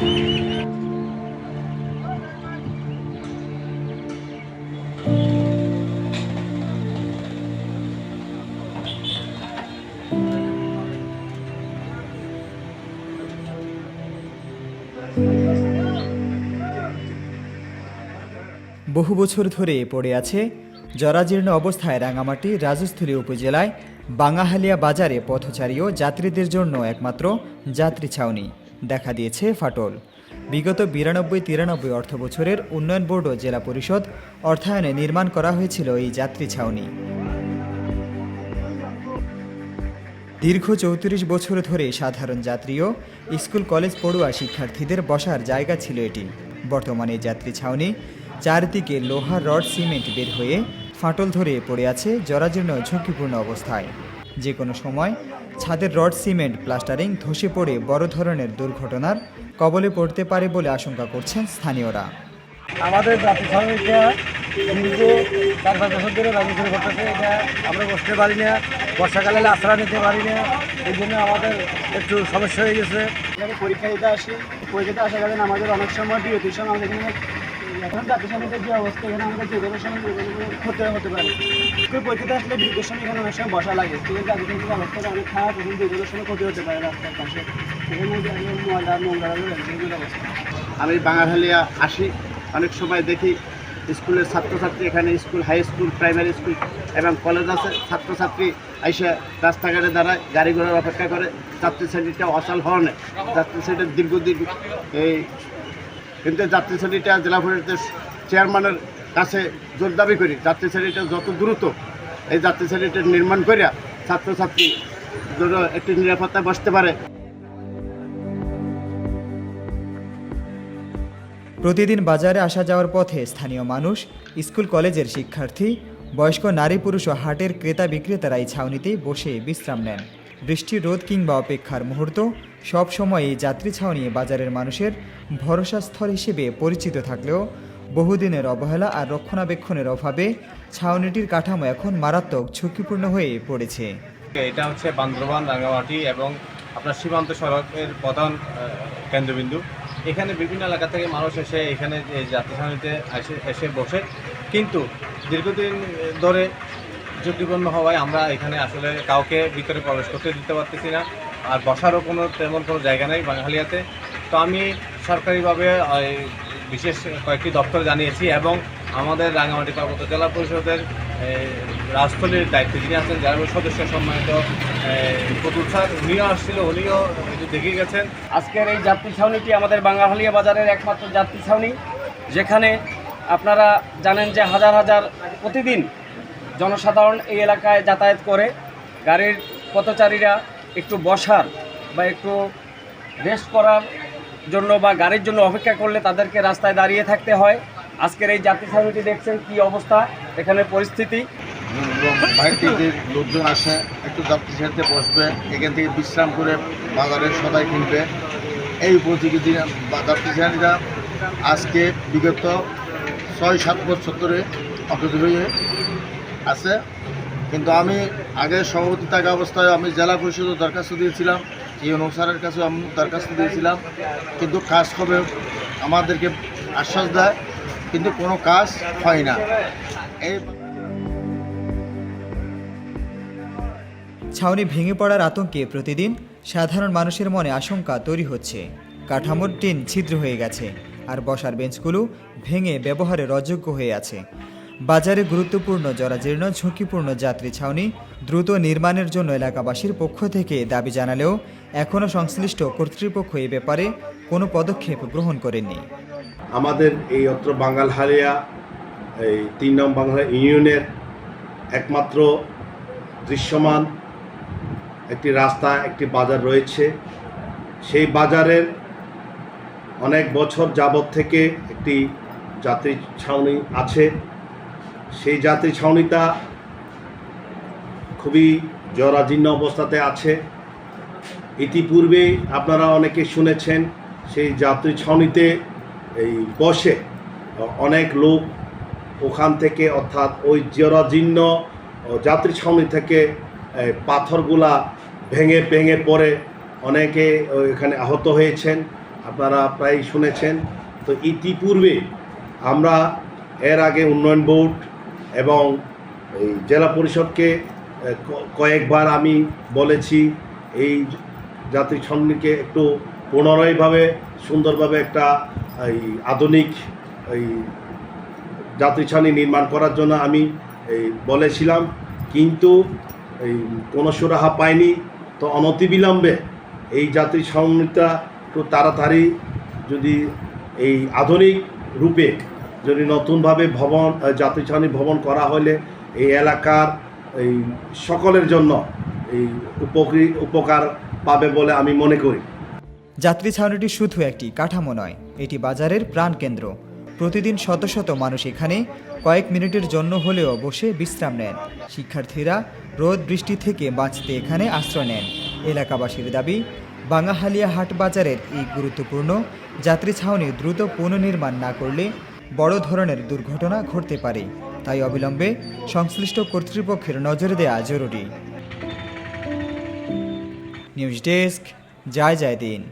বহু বছর ধরে পড়ে আছে জরাজীর্ণ অবস্থায় রাঙামাটি রাজস্থলী উপজেলায় বাঙাহালিয়া বাজারে পথচারী ও যাত্রীদের জন্য একমাত্র যাত্রী ছাউনি। দেখা দিয়েছে ফাটল। বিগত বিরানব্বই তিরানব্বই অর্থ বছরের উন্নয়ন বোর্ড ও জেলা পরিষদ অর্থায়নে নির্মাণ করা হয়েছিল এই যাত্রী ছাউনি। দীর্ঘ চৌত্রিশ বছর ধরে সাধারণ যাত্রী ও স্কুল, কলেজ পড়ুয়া শিক্ষার্থীদের বসার জায়গা ছিল এটি। বর্তমানে যাত্রী ছাউনি চারদিকে লোহার রড, সিমেন্ট বের হয়ে ফাটল ধরে পড়ে আছে জরাজীর্ণ ঝুঁকিপূর্ণ অবস্থায়। যে কোনো সময় ছাদের রড সিমেন্ট প্লাস্টারিং ধসে পড়ে বড় ধরনের দুর্ঘটনার কবলে পড়তে পারে বলে আশঙ্কা করছেন স্থানীয়রা। আমাদের জাতি শ্রমিকরা দীর্ঘ চার পাঁচ বছর ধরে রাজনীতি করতেছে এটা আমরা বসতে পারি না। বর্ষাকালে আশ্রয় নিতে পারি না এই জন্য আমাদের একটু সমস্যা হয়ে গেছে। পরীক্ষা দিতে আসি পরীক্ষা দিতে আসার কারণে আমাদের অনেক সময় বিরতির সময় আমাদের এখানে যে অবস্থা, এখানে আমাদের যে ক্ষতি হতে পারে। আসলে এখানে অনেক সময় বসা লাগে। অবস্থাটা অনেক খারাপ সময় ক্ষতি হতে পারে রাস্তার পাশে। অবস্থা। আমি বাঙালিয়া আসি, অনেক সময় দেখি স্কুলের ছাত্রছাত্রী, এখানে school, high school, primary school এবং কলেজ আছে। ছাত্রছাত্রী আইসে রাস্তাঘাটে দাঁড়ায়, গাড়ি ঘোড়ার অপেক্ষা করে। যাত্রী শ্রেণীটা অচল হওয়া নেই। যাত্রী শ্রেণির দীর্ঘদিন এই কিন্তু যাত্রী শ্রেণীটা জেলা পরিষদের চেয়ারম্যানের কাছে জোর দাবি করি, যাত্রী শ্রেণীটা যত দ্রুত এই যাত্রী শ্রেণীটা নির্মাণ করিয়া ছাত্রছাত্রী একটি নিরাপত্তায় বসতে পারে। প্রতিদিন বাজারে আসা যাওয়ার পথে স্থানীয় মানুষ, স্কুল কলেজের শিক্ষার্থী, বয়স্ক নারী পুরুষ ও হাটের ক্রেতা বিক্রেতারা এই ছাউনিতেই বসে বিশ্রাম নেন। বৃষ্টি রোদ কিংবা অপেক্ষার মুহূর্ত সব এই যাত্রী ছাউনি বাজারের মানুষের ভরসাস্থল হিসেবে পরিচিত থাকলেও বহুদিনের অবহেলা আর রক্ষণাবেক্ষণের অভাবে ছাউনিটির কাঠামো এখন মারাত্মক ঝুঁকিপূর্ণ হয়ে পড়েছে। এটা হচ্ছে বান্দরবান, রাঙ্গামাটি এবং আপনার সীমান্ত সড়কের প্রধান কেন্দ্রবিন্দু। এখানে বিভিন্ন এলাকা থেকে মানুষ এসে এখানে যাত্রী ছাউনিতে এসে বসে। কিন্তু দীর্ঘদিন ধরে ঝুঁকিপূর্ণ হওয়ায় আমরা এখানে আসলে কাউকে ভিতরে প্রবেশ করতে দিতে পারতেছি না। আর বসারও কোনো তেমন কোনো জায়গা নেই বাঙালিয়াতে। তো আমি সরকারিভাবে বিশেষ কয়েকটি দপ্তর জানিয়েছি এবং আমাদের রাঙামাটি পার্বত্য জেলা পরিষদের রাজস্থলীর দায়িত্বে যিনি আছেন, যারা সদস্য সম্মানিত প্রতুল স্যার উনিও আসছিল, উনিও দেখে গেছেন। আজকের এই যাত্রী ছাউনিটি আমাদের বাঙালিয়া বাজারের একমাত্র যাত্রী ছাউনি। যেখানে আপনারা জানেন যে হাজার হাজার প্রতিদিন জনসাধারণ এই এলাকায় যাতায়াত করে। গাড়ির পথচারীরা একটু বসার বা একটু রেস্ট করার জন্য বা গাড়ির জন্য অপেক্ষা করলে তাদেরকে রাস্তায় দাঁড়িয়ে থাকতে হয়। আজকের এই যাত্রী ছাউনিটি দেখছেন কি অবস্থা, এখানে পরিস্থিতি? বাইরে থেকে লোকজন আসে, একটু যাত্রী সাথে বসবে, এখান থেকে বিশ্রাম করে বাজারে সদাই কিনবে। এই উপযোগী যাত্রী শ্রেণীরা আজকে বিগত ছয় সাত বছর ধরে অকেজ হয়ে আছে, কিন্তু আমি আগে সভাপতি থাকা অবস্থায় আমি জেলা পরিষদের দরখাস্ত দিয়েছিলাম, এই অনুসারের কাছে আমি দরখাস্ত দিয়েছিলাম, কিন্তু কাজ হবে আমাদেরকে আশ্বাস দেয়, কিন্তু কোনো কাজ হয় না। এই ছাউনি ভেঙে পড়ার আতঙ্কে প্রতিদিন সাধারণ মানুষের মনে আশঙ্কা তৈরি হচ্ছে। কাঠামোর টিন ছিদ্র হয়ে গেছে, আর বসার বেঞ্চগুলো ভেঙে ব্যবহারের অযোগ্য হয়ে আছে। বাজারে গুরুত্বপূর্ণ, জরাজীর্ণ, ঝুঁকিপূর্ণ যাত্রী ছাউনি দ্রুত নির্মাণের জন্য এলাকাবাসীর পক্ষ থেকে দাবি জানালেও এখনও সংশ্লিষ্ট কর্তৃপক্ষ এ ব্যাপারে কোনো পদক্ষেপ গ্রহণ করেনি আমাদের এই অত্র বাঙালহালিয়া এই তিন নং বাংলা ইউনিয়নের একমাত্র দৃশ্যমান একটি রাস্তা, একটি বাজার রয়েছে। সেই বাজারের অনেক বছর যাবৎ থেকে একটি যাত্রী ছাউনি আছে। সেই যাত্রী ছাউনিটা খুবই জরাজীর্ণ অবস্থাতে আছে। ইতিপূর্বে আপনারা অনেকে শুনেছেন, সেই যাত্রী ছাউনিতে এই বসে অনেক লোক ওখান থেকে অর্থাৎ ওই জরাজীর্ণ যাত্রী ছাউনি থেকে পাথরগুলা ভেঙে ভেঙে পড়ে অনেকে এখানে আহত হয়েছেন, আপনারা প্রায় শুনেছেন। তো ইতিপূর্বে আমরা এর আগে উন্নয়ন বোর্ড এবং এই জেলা পরিষদকে কয়েকবার আমি বলেছি, এই যাত্রী ছন্নিকে একটু পুনরায়ভাবে সুন্দরভাবে একটা, এই আধুনিক, এই যাত্রী ছাউনি নির্মাণ করার জন্য আমি, এই বলেছিলাম। কিন্তু এই কোনো সুরাহা পাইনি। তো অনতিবিলম্বে এই যাত্রী ছাউনিটা একটু তাড়াতাড়ি যদি এই আধুনিক রূপে যদি নতুনভাবে ভবন ছাউনি ভবন করা হলে এই এলাকার এই সকলের জন্য এই উপকৃ, উপকার পাবে বলে আমি মনে করি। যাত্রী ছাউনিটি শুধু একটি কাঠামো নয়, এটি বাজারের প্রাণকেন্দ্র প্রতিদিন শত শত মানুষ এখানে কয়েক মিনিটের জন্য হলেও বসে বিশ্রাম নেন। শিক্ষার্থীরা রোদ বৃষ্টি থেকে বাঁচতে এখানে আশ্রয় নেন। এলাকাবাসীর দাবি, বাঙাহালিয়া হাট বাজারের এই গুরুত্বপূর্ণ যাত্রী ছাউনি দ্রুত পুনর্নির্মাণ না করলে বড় ধরনের দুর্ঘটনা ঘটতে পারে। তাই অবিলম্বে সংশ্লিষ্ট কর্তৃপক্ষের নজরে দেওয়া জরুরি। নিউজ ডেস্ক যায় জয় দিন